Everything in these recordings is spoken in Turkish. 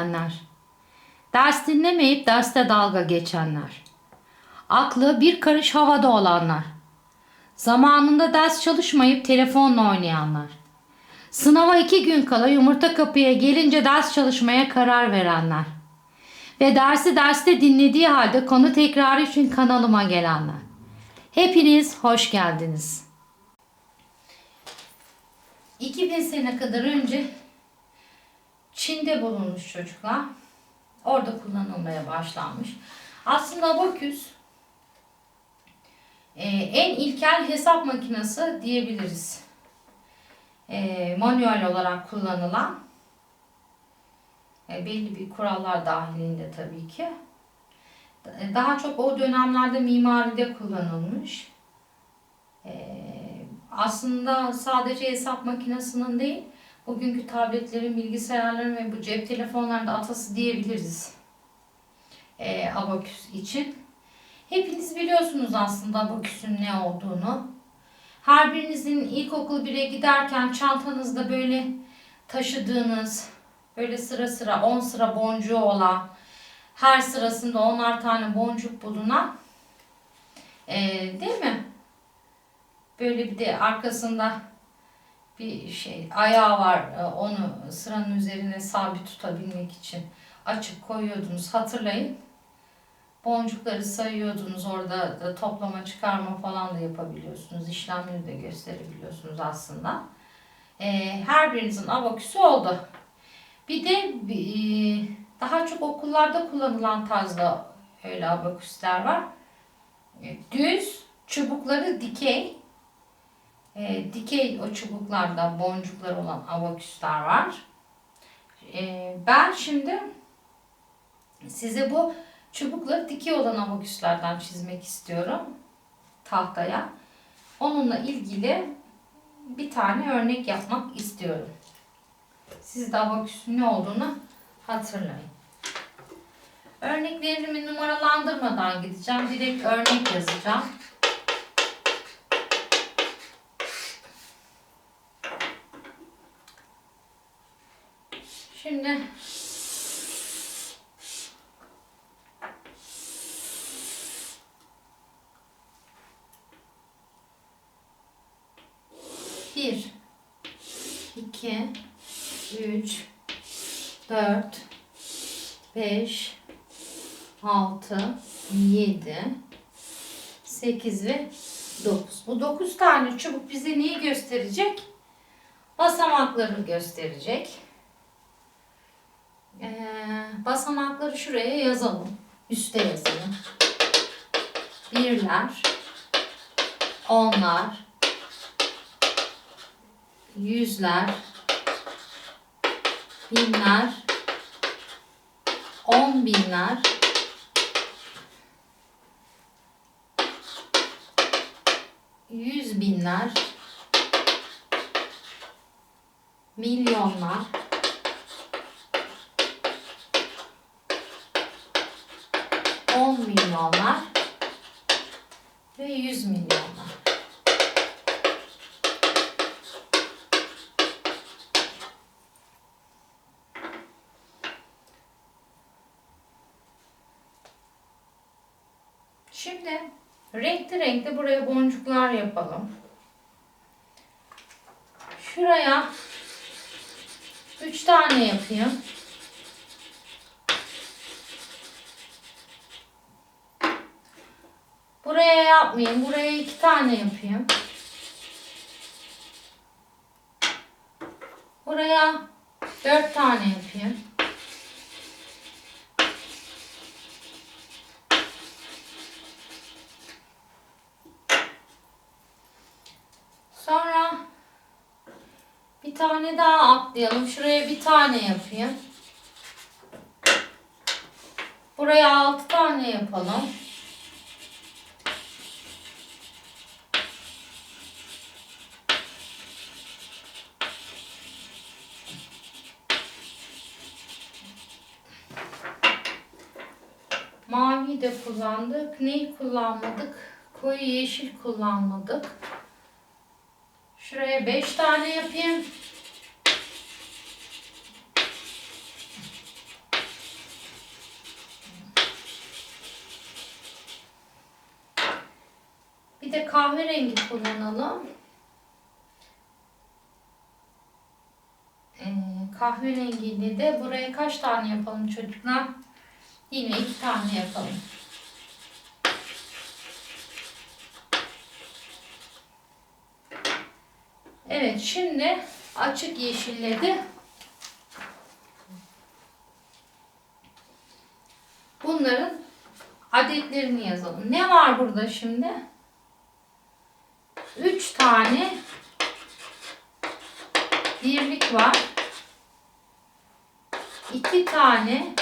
Diyenler. Ders dinlemeyip derste dalga geçenler. Aklı bir karış havada olanlar. Zamanında ders çalışmayıp telefonla oynayanlar. Sınava iki gün kala yumurta kapıya gelince ders çalışmaya karar verenler. Ve dersi derste dinlediği halde konu tekrarı için kanalıma gelenler. Hepiniz hoş geldiniz. 2000 sene kadar önce Çin'de bulunmuş çocuklar. Orada kullanılmaya başlanmış. Aslında abaküs e, en ilkel hesap makinesi diyebiliriz. E, manuel olarak kullanılan e, belli bir kurallar dahilinde tabii ki. E, Daha çok o dönemlerde mimaride kullanılmış. Aslında sadece hesap makinesinin değil, bugünkü tabletlerin, bilgisayarların ve bu cep telefonlarında atası diyebiliriz. E, abaküs için. Hepiniz biliyorsunuz aslında abaküsün ne olduğunu. Her birinizin ilkokul 1'e giderken çantanızda böyle taşıdığınız, böyle sıra sıra 10 sıra boncuğu olan, her sırasında onar tane boncuk bulunan, e, değil mi? Böyle bir de arkasında bir şey ayağı var e, onu sıranın üzerine sabit tutabilmek için açıp koyuyordunuz hatırlayın. Boncukları sayıyordunuz orada da toplama çıkarma falan da yapabiliyorsunuz. işlemleri de gösterebiliyorsunuz aslında. E, her birinizin abaküsü oldu. Bir de e, daha çok okullarda kullanılan tarzda öyle abaküsler var. Düz, çubukları dikey. E, dikey o çubuklarda boncuklar olan abaküsler var. E, ben şimdi size bu çubukları dikey olan abaküslerden çizmek istiyorum tahtaya. Onunla ilgili bir tane örnek yapmak istiyorum. Siz de abaküsün ne olduğunu hatırlayın. Örneklerimi numaralandırmadan gideceğim. Direkt örnek yazacağım. Şimdi bir, iki, üç, dört, beş, altı, yedi, sekiz ve dokuz. Bu dokuz tane çubuk bize neyi gösterecek? Basamakları gösterecek. Ee, basamakları şuraya yazalım. Üste yazalım. Birler, onlar, yüzler, binler, on binler, yüz binler, milyonlar, on milyonlar ve yüz milyonlar. Şimdi renkli renkli buraya boncuklar yapalım. Şuraya üç tane yapayım. Buraya yapmayayım. Buraya iki tane yapayım. Buraya dört tane yapayım. Sonra bir tane daha atlayalım. Şuraya bir tane yapayım. Buraya altı tane yapalım. neyi de kullandık? Neyi kullanmadık? Koyu yeşil kullanmadık. Şuraya 5 tane yapayım. Bir de kahverengi kullanalım. Ee, kahverengiyle de buraya kaç tane yapalım çocuklar? Yine iki tane yapalım. Evet şimdi açık yeşilledi. Bunların adetlerini yazalım. Ne var burada şimdi? 3 tane birlik var. 2 tane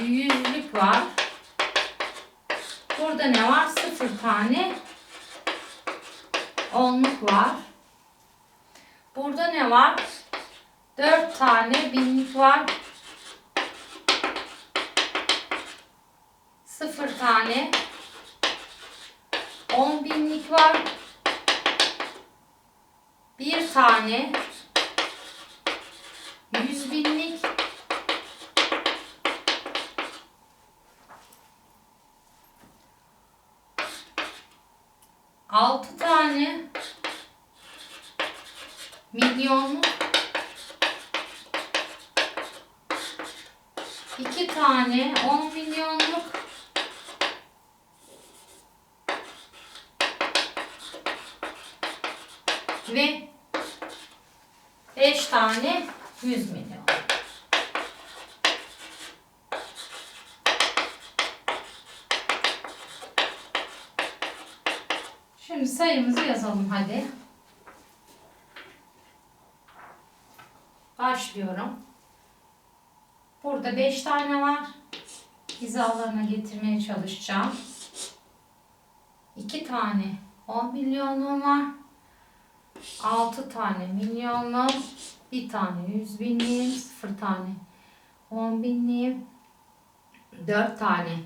yüzlük var. Burada ne var? 0 tane onluk var. Burada ne var? 4 tane binlik var. 0 tane 10 binlik var. Bir tane 2 tane 10 milyonluk ve 5 tane 100 milyon. Şimdi sayımızı yazalım hadi. Başlıyorum. Burada 5 tane var. Hizalarına getirmeye çalışacağım. 2 tane 10 milyonluğum var. 6 tane milyonlu, bir tane yüz binliğim, 0 tane 10 binliğim, 4 tane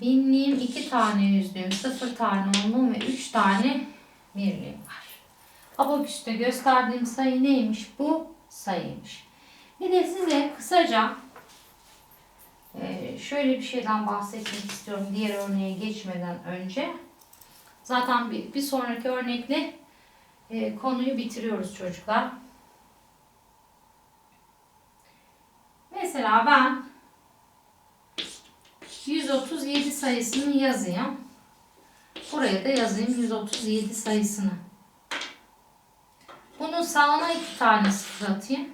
binliğim, 2 tane yüzlüğüm, 0 tane onluğum ve 3 tane birliğim var. Abaküste gösterdiğim sayı neymiş? Bu sayıymış. Bir de size kısaca e, şöyle bir şeyden bahsetmek istiyorum diğer örneğe geçmeden önce. Zaten bir, bir sonraki örnekle e, konuyu bitiriyoruz çocuklar. Mesela ben 137 sayısını yazayım. Buraya da yazayım 137 sayısını. Bunun sağına iki tane sıfır atayım.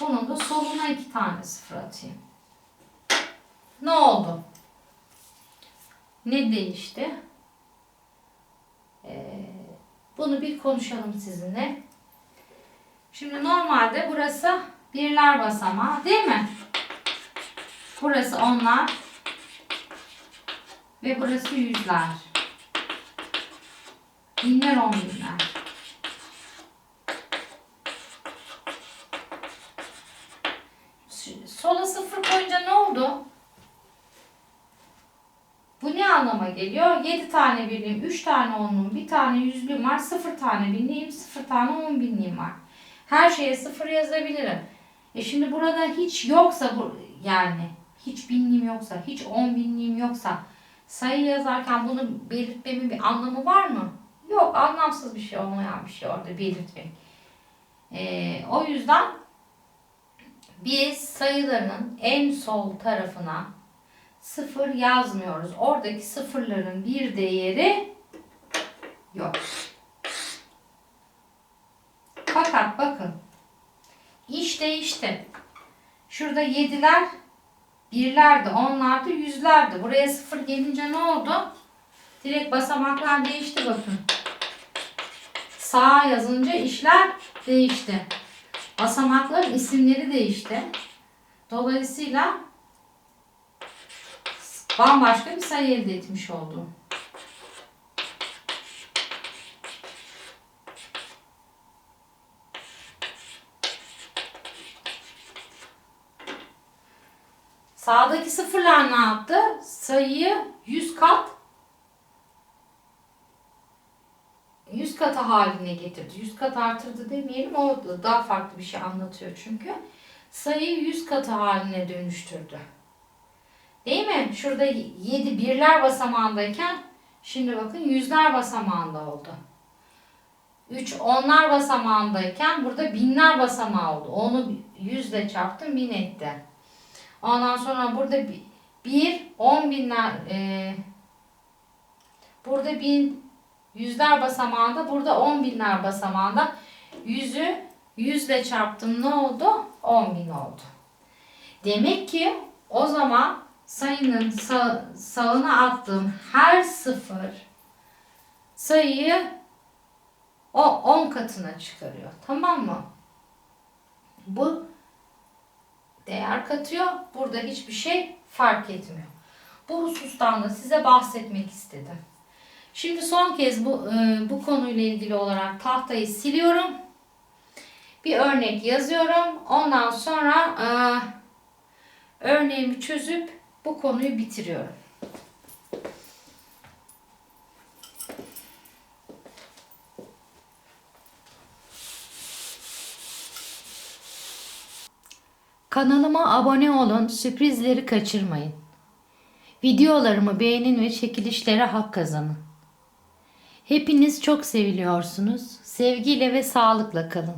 Bunun da soluna iki tane sıfır atayım. Ne oldu? Ne değişti? Ee, bunu bir konuşalım sizinle. Şimdi normalde burası birler basamağı değil mi? Burası onlar ve burası yüzler. Binler on binler. Geliyor? 7 tane birliğim, 3 tane onluğum, 1 tane yüzlüğüm var, 0 tane binliğim, 0 tane on binliğim var. Her şeye 0 yazabilirim. E şimdi burada hiç yoksa bu yani hiç binliğim yoksa, hiç on binliğim yoksa sayı yazarken bunu belirtmemin bir anlamı var mı? Yok, anlamsız bir şey olmayan bir şey orada belirtmek. E, o yüzden biz sayıların en sol tarafına sıfır yazmıyoruz. Oradaki sıfırların bir değeri yok. Fakat bakın iş değişti. Şurada yediler, birlerdi, onlardı, yüzlerdi. Buraya sıfır gelince ne oldu? Direkt basamaklar değişti bakın. Sağa yazınca işler değişti. Basamakların isimleri değişti. Dolayısıyla bambaşka bir sayı elde etmiş oldum. Sağdaki sıfırlar ne yaptı? Sayıyı 100 kat 100 katı haline getirdi. 100 kat artırdı demeyelim. O daha farklı bir şey anlatıyor çünkü. Sayıyı 100 katı haline dönüştürdü. Değil mi? Şurada 7 birler basamağındayken şimdi bakın yüzler basamağında oldu. 3 onlar basamağındayken burada binler basamağı oldu. Onu yüzle çarptım bin etti. Ondan sonra burada 1 10 binler e, burada bin yüzler basamağında burada 10 binler basamağında yüzü yüzle çarptım ne oldu? 10 bin oldu. Demek ki o zaman sayının sağ, sağına attığım her sıfır sayıyı o 10 katına çıkarıyor. Tamam mı? Bu değer katıyor. Burada hiçbir şey fark etmiyor. Bu husustan da size bahsetmek istedim. Şimdi son kez bu e, bu konuyla ilgili olarak tahtayı siliyorum. Bir örnek yazıyorum. Ondan sonra e, örneğimi çözüp bu konuyu bitiriyorum. Kanalıma abone olun, sürprizleri kaçırmayın. Videolarımı beğenin ve çekilişlere hak kazanın. Hepiniz çok seviliyorsunuz. Sevgiyle ve sağlıkla kalın.